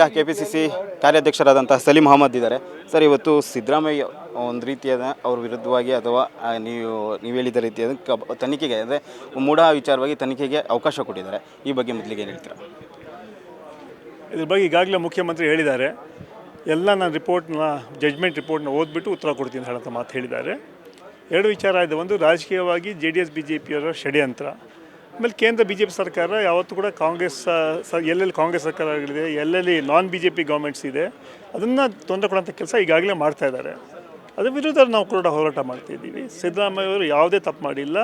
ಈಗ K P C C ಕಾರ್ಯಾಧ್ಯಕ್ಷರಾದಂತಹ ಸಲೀಂ ಅಹಮದ್ ಇದ್ದಾರೆ. ಸರ್, ಇವತ್ತು ಸಿದ್ದರಾಮಯ್ಯ ಒಂದು ರೀತಿಯಾದ ಅವ್ರ ವಿರುದ್ಧವಾಗಿ ಅಥವಾ ನೀವು ನೀವು ಹೇಳಿದ ರೀತಿಯಾದ ತನಿಖೆಗೆ ಅಂದರೆ ಮೂಢ ವಿಚಾರವಾಗಿ ತನಿಖೆಗೆ ಅವಕಾಶ ಕೊಟ್ಟಿದ್ದಾರೆ. ಈ ಬಗ್ಗೆ ಮೊದಲಿಗೆ ಏನು ಹೇಳ್ತೀರಾ? ಇದ್ರ ಬಗ್ಗೆ ಈಗಾಗಲೇ ಮುಖ್ಯಮಂತ್ರಿ ಹೇಳಿದ್ದಾರೆ. ಎಲ್ಲ ನಾನು ರಿಪೋರ್ಟ್ನ ಜಡ್ಜ್ಮೆಂಟ್ ರಿಪೋರ್ಟ್ನ ಓದ್ಬಿಟ್ಟು ಉತ್ತರ ಕೊಡ್ತೀನಿ ಅಂತ ಮಾತು ಹೇಳಿದ್ದಾರೆ. ಎರಡು ವಿಚಾರ ಇದೆ. ಒಂದು, ರಾಜಕೀಯವಾಗಿ J D S B J ಪಿಯವರ ಷಡ್ಯಂತ್ರ. ಆಮೇಲೆ ಕೇಂದ್ರ ಬಿ ಜೆ ಪಿ ಸರ್ಕಾರ ಯಾವತ್ತೂ ಕೂಡ ಕಾಂಗ್ರೆಸ್ ಎಲ್ಲೆಲ್ಲಿ ಕಾಂಗ್ರೆಸ್ ಸರ್ಕಾರಗಳಿದೆ ಎಲ್ಲೆಲ್ಲಿ non B J P governments ಇದೆ, ಅದನ್ನು ತೊಂದರೆ ಕೊಡೋಂಥ ಕೆಲಸ ಈಗಾಗಲೇ ಮಾಡ್ತಾ ಇದ್ದಾರೆ. ಅದ್ರ ವಿರುದ್ಧ ನಾವು ಕೂಡ ಹೋರಾಟ ಮಾಡ್ತಿದ್ದೀವಿ ಸಿದ್ದರಾಮಯ್ಯ ಅವರು ಯಾವುದೇ ತಪ್ಪು ಮಾಡಿಲ್ಲ.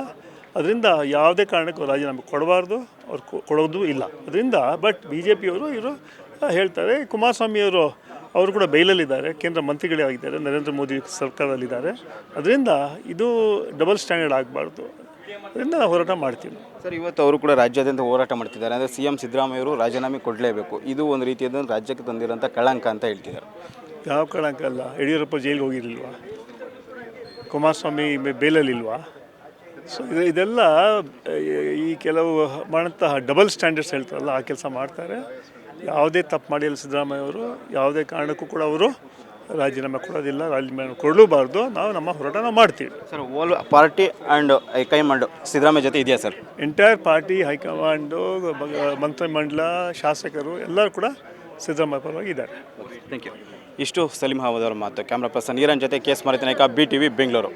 ಅದರಿಂದ ಯಾವುದೇ ಕಾರಣಕ್ಕೂ ರಾಜೀನಾಮೆ ಕೊಡಬಾರ್ದು, ಅವ್ರು ಕೊಡೋದು ಇಲ್ಲ. ಅದರಿಂದ ಬಟ್ ಬಿ ಜೆ ಪಿಯವರು ಇವರು ಹೇಳ್ತಾರೆ ಕುಮಾರಸ್ವಾಮಿಯವರು ಅವರು ಕೂಡ ಬೈಲಲ್ಲಿದ್ದಾರೆ, ಕೇಂದ್ರ ಮಂತ್ರಿಗಳೇ ಆಗಿದ್ದಾರೆ, ನರೇಂದ್ರ ಮೋದಿ ಸರ್ಕಾರದಲ್ಲಿದ್ದಾರೆ. ಅದರಿಂದ ಇದು ಡಬಲ್ ಸ್ಟ್ಯಾಂಡರ್ಡ್ ಆಗಬಾರ್ದು. ಅದರಿಂದ ನಾವು ಹೋರಾಟ ಮಾಡ್ತೀವಿ. ಸರ್ ಇವತ್ತು ಅವರು ಕೂಡ ರಾಜ್ಯಾದ್ಯಂತ ಹೋರಾಟ ಮಾಡ್ತಿದ್ದಾರೆ. ಅಂದರೆ ಸಿ ಎಂ ಸಿದ್ದರಾಮಯ್ಯವರು ರಾಜೀನಾಮೆ ಕೊಡಲೇಬೇಕು. ಇದು ಒಂದು ರೀತಿಯಾದ ರಾಜ್ಯಕ್ಕೆ ತಂದಿರೋಂಥ ಕಳಂಕ ಅಂತ ಹೇಳ್ತಿದ್ದಾರೆ. ಯಾವ ಕಳಂಕ ಅಲ್ಲ. ಯಡಿಯೂರಪ್ಪ ಜೈಲಿಗೆ ಹೋಗಿರಲಿಲ್ವಾ? ಕುಮಾರಸ್ವಾಮಿ ಬೇಲಲ್ಲಿಲ್ವಾ? ಸೊ ಇದು ಇದೆಲ್ಲ ಈ ಕೆಲವು ಮಾಡಂತಹ ಡಬಲ್ ಸ್ಟ್ಯಾಂಡರ್ಡ್ಸ್ ಹೇಳ್ತಾರಲ್ಲ ಆ ಕೆಲಸ ಮಾಡ್ತಾರೆ. ಯಾವುದೇ ತಪ್ಪು ಮಾಡಿಲ್ಲ ಸಿದ್ದರಾಮಯ್ಯ ಅವರು ಯಾವುದೇ ಕಾರಣಕ್ಕೂ ಕೂಡ ಅವರು ರಾಜೀನಾಮೆ ಕೊಡೋದಿಲ್ಲ ರಾಜೀನಾಮೆ ಕೊಡಲೂಬಾರ್ದು ನಾವು ನಮ್ಮ ಹೋರಾಟ ನಾವು ಮಾಡ್ತೀವಿ. Sir all party and high command Siddaramaiah ಜೊತೆ ಇದೆಯಾ sir? Entire party high command ಮಂತ್ರಿಮಂಡಲ ಶಾಸಕರು ಎಲ್ಲರೂ ಕೂಡ ಸಿದ್ದರಾಮಯ್ಯ ಪರವಾಗಿ ಇದ್ದಾರೆ. ಥ್ಯಾಂಕ್ ಯು ಇಷ್ಟು ಸಲೀಂ ಅಹಮದ್ ಅವರ ಮಾತು. ಕ್ಯಾಮ್ರಾ ಪರ್ಸನ್ ನೀರನ್ ಜೊತೆ ಕೇಸ್ ನಾಯಕ ಬಿ ಟಿ ವಿ ಬೆಂಗಳೂರು.